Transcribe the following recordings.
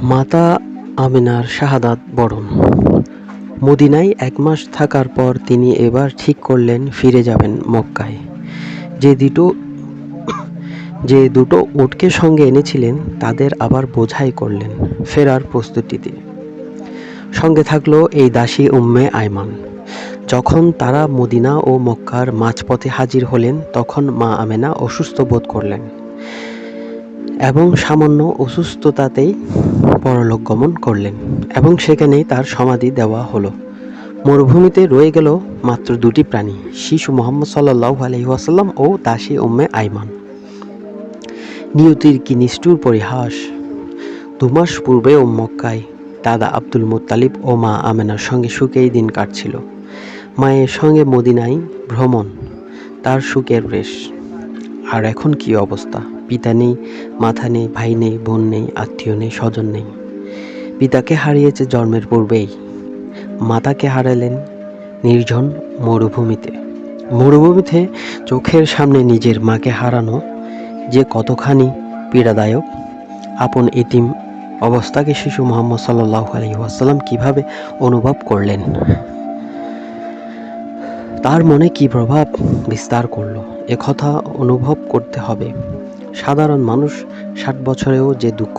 মাতা আমিনার শাহাদাত বরণ। মদিনায় এক মাস থাকার পর তিনি এবার ঠিক করলেন ফিরে যাবেন মক্কায়। যে দুটো যে দুটো উটকে সঙ্গে এনেছিলেন, তাদের আবার বোঝাই করলেন ফেরার প্রস্তুতিতে। সঙ্গে থাকল এই দাসী উম্মে আয়মান। যখন তারা মদিনা ও মক্কার মাঝপথে হাজির হলেন, তখন মা আমেনা অসুস্থ বোধ করলেন। এবং সামান্য অসুস্থতাতেই পরলোক গমন করলেন এবং সেখানেই তার সমাধি দেওয়া হলো। মরুভূমিতে রয়ে গেল মাত্র দুটি প্রাণী, শিশু মোহাম্মদ সাল্লাহ আলহিহাসাল্লাম ও দাসী উম্মে আইমান। নিয়তির কি নিষ্ঠুর পরিহাস। দুমাস পূর্বে ও মক্কায় দাদা আব্দুল মুত্তালিব ও মা আমেনার সঙ্গে সুখেই দিন কাটছিল। মায়ের সঙ্গে মদিনায় ভ্রমণ, তার সুখের রেশ। আর এখন কি অবস্থা? পিতা নেই, মাথা নেই, ভাই নেই, বোন নেই, আত্মীয় নেই, স্বজন নেই। পিতাকে হারিয়েছে জন্মের পূর্বেই। মাতাকে হারালেন নির্জন মরুভূমিতে। মরুভূমিতে চোখের সামনে নিজের মাকে হারানো যে কতখানি পীড়াদায়ক। আপন এতিম অবস্থাকে শিশু মোহাম্মদ সাল্লাহ আলহি ওয়াসাল্লাম কীভাবে অনুভব করলেন? তার মনে কি প্রভাব বিস্তার করল? একথা অনুভব করতে হবে। সাধারণ মানুষ ষাট বছরেও যে দুঃখ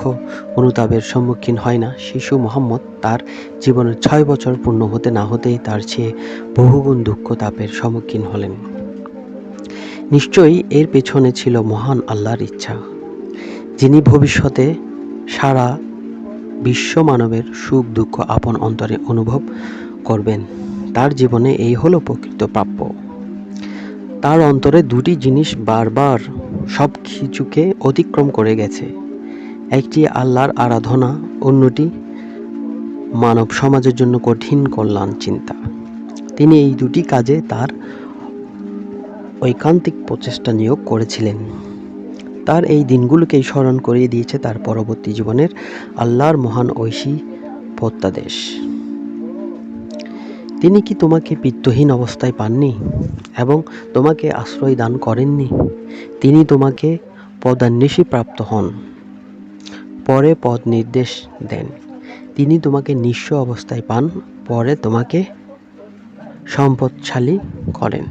অনুতাপের সম্মুখীন হয় না, শিশু মোহাম্মদ তার জীবনের ছয় বছর পূর্ণ হতে না হতেই তার চেয়ে বহুগুণ দুঃখ তাপের সম্মুখীন হলেন। নিশ্চয়ই এর পেছনে ছিল মহান আল্লাহর ইচ্ছা, যিনি ভবিষ্যতে সারা বিশ্ব মানবের সুখ দুঃখ আপন অন্তরে অনুভব করবেন। তার জীবনে এই হলো প্রকৃত প্রাপ্য। তার অন্তরে দুটি জিনিস বারবার সব কিছুকে অতিক্রম করে গেছে। একটি আল্লাহর আরাধনা, অন্যটি মানব সমাজের জন্য কঠিন কল্যাণ চিন্তা। তিনি এই দুটি কাজে তার ঐকান্তিক প্রচেষ্টা নিয়োগ করেছিলেন। তার এই দিনগুলোকেই স্মরণ করিয়ে দিয়েছে তার পরবর্তী জীবনের আল্লাহর মহান ঐশী প্রত্যাদেশ। তিনি কি তোমাকে পিত্তহীন অবস্থায় পাননি এবং তোমাকে আশ্রয় দান করেননি? তিনি তোমাকে পদান্বেষী প্রাপ্ত হন। পরে পদ নির্দেশ দেন। তিনি তোমাকে নিঃস্ব অবস্থায় পান, পরে তোমাকে সম্পদশালী করেন।